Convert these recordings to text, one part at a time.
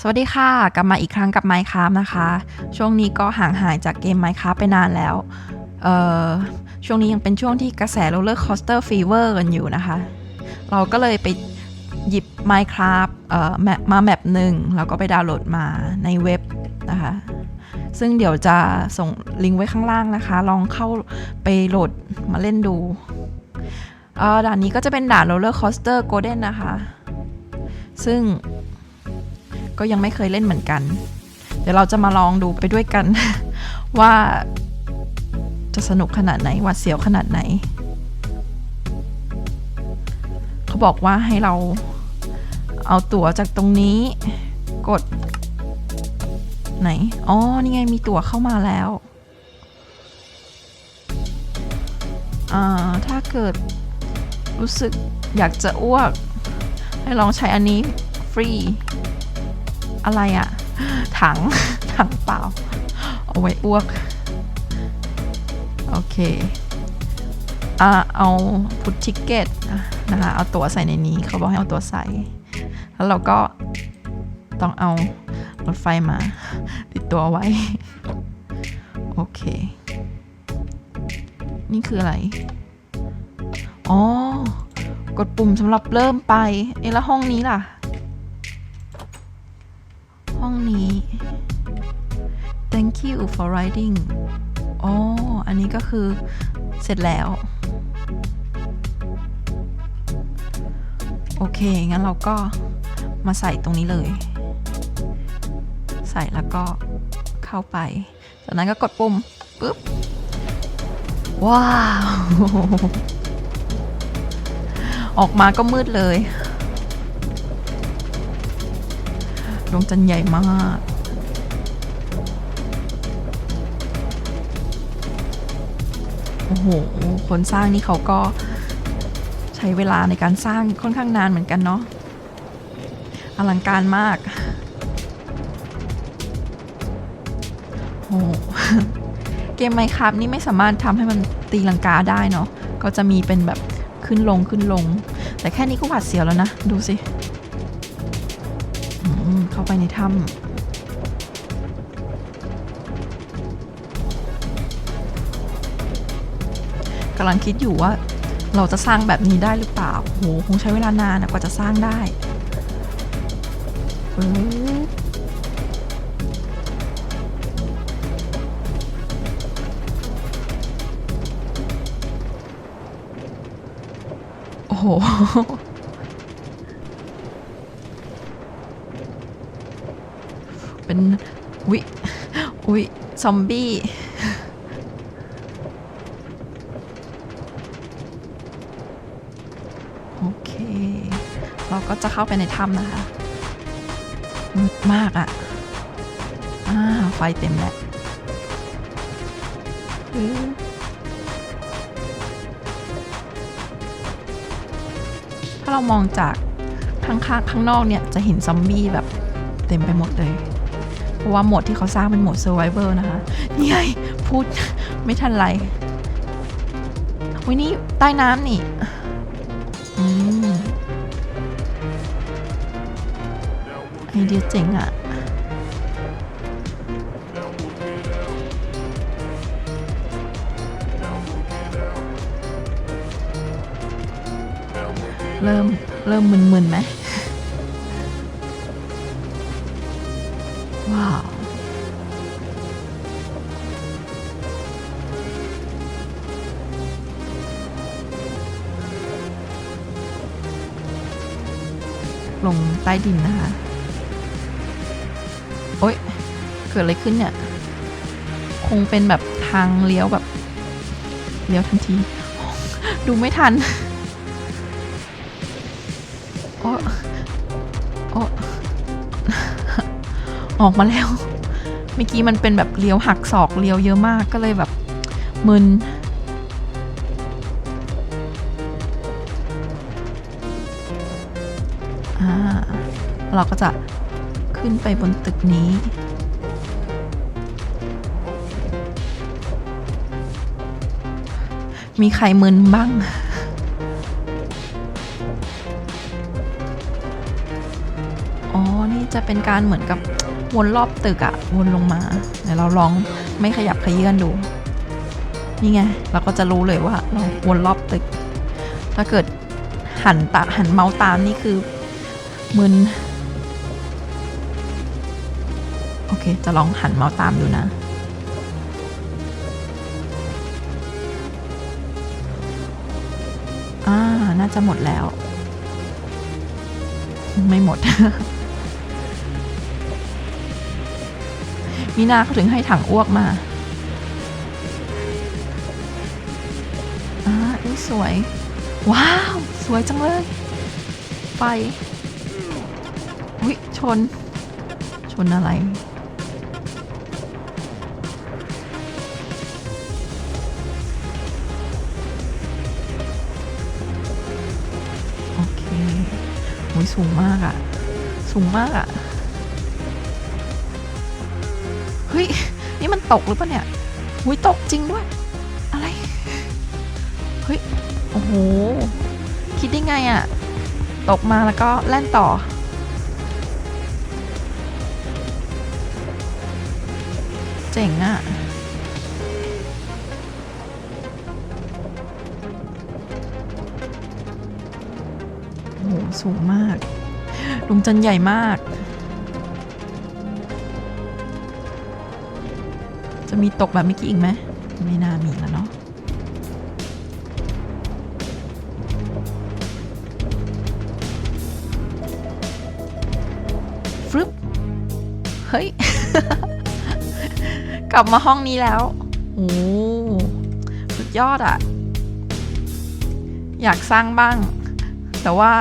สวัสดีค่ะ กลับมาอีกครั้งกับ Minecraft นะคะ ช่วงนี้ก็ห่างหายจากเกม Minecraft ไปนานแล้ว เอ่อ ช่วงนี้ยังเป็นช่วงที่กระแส Roller Coaster Fever กันอยู่นะคะ เราก็เลยไปหยิบ Minecraft เอ่อมาแมปหนึ่งแล้วก็ไปดาวน์โหลดมาในเว็บนะคะ ซึ่งเดี๋ยวจะส่งลิงก์ไว้ข้างล่างนะคะ ลองเข้าไปโหลดมาเล่นดูเออด่านนี้ก็จะเป็นด่าน Roller Coaster Golden นะคะ ซึ่ง ก็ยังไม่เคยเล่นเหมือนกัน เดี๋ยวเราจะมาลองดูไปด้วยกัน ว่าจะสนุกขนาดไหนหวาดเสียวขนาดไหน เขาบอกว่าให้เราเอาตั๋วจากตรงนี้ กด ไหน อ๋อ นี่ไงมีตั๋วเข้ามาแล้วอ่าถ้าเกิดรู้สึกอยากจะอ้วก ให้ลองใช้อันนี้ฟรี อะไรอะถัง ถังเปล่า เอาไว้อ้วก โอเคอ่าเอาพุททิเกตนะคะ เอาตั๋วใส่ในนี้ เขาบอกให้เอาตั๋วใส่ แล้วเราก็ต้องเอารถไฟมา ติดตัวไว้ โอเค นี่คืออะไร อ๋อ กดปุ่มสำหรับเริ่มไป เอะแล้วห้องนี้ล่ะ องนี้ thank you for writing อ๋อ อันนี้ก็คือเสร็จแล้ว โอเค งั้นเราก็มาใส่ตรงนี้เลย ใส่แล้วก็เข้าไป จากนั้นก็กดปุ่มปุ๊บ ว้าว ออกมาก็มืดเลย ดวงจันทร์ใหญ่มากโอ้โหคนสร้างนี่เขาก็ใช้เวลาในการสร้างค่อนข้างนานเหมือนกันเนาะอลังการมากโอ้เกมไมครับนี่ไม่สามารถทำให้มันตีลังกาได้เนาะก็จะมีเป็นแบบขึ้นลงขึ้นลง แต่แค่นี้ก็หวาดเสียวแล้วนะ ดูสิ เข้าไปในถ้ำกำลังคิดอยู่ว่าเราจะสร้างแบบนี้ได้หรือเปล่า โห คงใช้เวลานานนะกว่าจะสร้างได้โอ้โห เป็นวิวิซอมบี้โอเค เราก็จะเข้าไปในถ้ำนะคะมืดมากอะ่ะอ่าไฟเต็มแล้วถ้าเรามองจากข้างๆข้างนอกเนี่ย จะเห็นซอมบี้แบบเต็มไปหมดเลย เพราะว่าโหมดที่เขาสร้างเป็นโหมด Survivor นะคะนี่ไงพูดไม่ทันไรวินี่ใต้น้ำนี่อืมไอเดียเจ๋งอะ่ะเริ่ม เริ่มมึนๆไหม ว้าวลงใต้ดินนะคะ โอ๊ย เกิดอะไรขึ้นเนี่ย คงเป็นแบบทางเลี้ยวแบบ เลี้ยวทันที ดูไม่ทัน โอ้โอ้ ออกมาแล้ว เมื่อกี้มันเป็นแบบเลี้ยวหักศอกเลี้ยวเยอะมากก็เลยแบบมึนอ่าเราก็จะขึ้นไปบนตึกนี้ มีใครมึนบ้างอ๋อ นี่จะเป็นการเหมือนกับ วนรอบตึกอะวนลงมาเดี๋ยวเราลองไม่ขยับขยื่นดู นี่ไง เราก็จะรู้เลยว่าเราวนรอบตึก ถ้าเกิดหันตาหันเมาส์ตามนี่คือมึนโอเค จะลองหันเมาส์ตามดูนะอ่าน่าจะหมดแล้ว ไม่หมด มีนาเขาถึงให้ถังอ้วกมาอ่าอุ๊ยสวย ว้าว สวยจังเลยไฟอุ้ยชน ชนอะไรโอเคอุ้ยสูงมากอะสูงมากอะ เฮ้ย นี่มันตกหรือเปล่าเนี่ยอุ้ยตกจริงด้วย อะไร เฮ้ย โอ้โห คิดได้ไงอะตกมาแล้วก็แล่นต่อ เจ๋งอะโอ้โหสูงมากลุงจันใหญ่มาก จะมีตกแบบเมื่อกี้อีกไหมไม่น่ามีแล้วเนาะฟึบเฮ้ย กลับมาห้องนี้แล้วโอ้สุดยอดอะอยากสร้างบ้าง แต่ว่า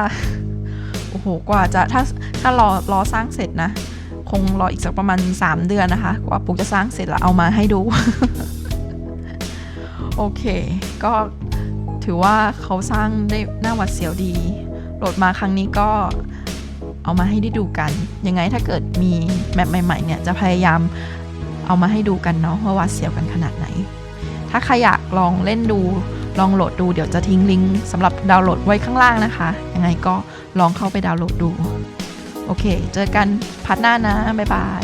โอ้โห กว่าจะถ้าถ้ารอรอสร้างเสร็จนะ คงรออีกสักประมาณ 3 เดือนนะคะ กว่าปุ๊กจะสร้างเสร็จแล้วเอามาให้ดู โอเค ก็ถือว่าเขาสร้างได้หน่าวัดเสียวดี โหลดมาครั้งนี้ก็เอามาให้ได้ดูกัน ยังไงถ้าเกิดมีแมปใหม่ๆเนี่ยจะพยายามเอามาให้ดูกันเนาะว่าวัดเสียวกันขนาดไหน ถ้าใครอยากลองเล่นดูลองโหลดดูเดี๋ยวจะทิ้งลิงก์สำหรับดาวน์โหลดไว้ข้างล่างนะคะ ยังไงก็ลองเข้าไปดาวน์โหลดดู โอเค เจอกันพัดหน้านะ บ๊ายบาย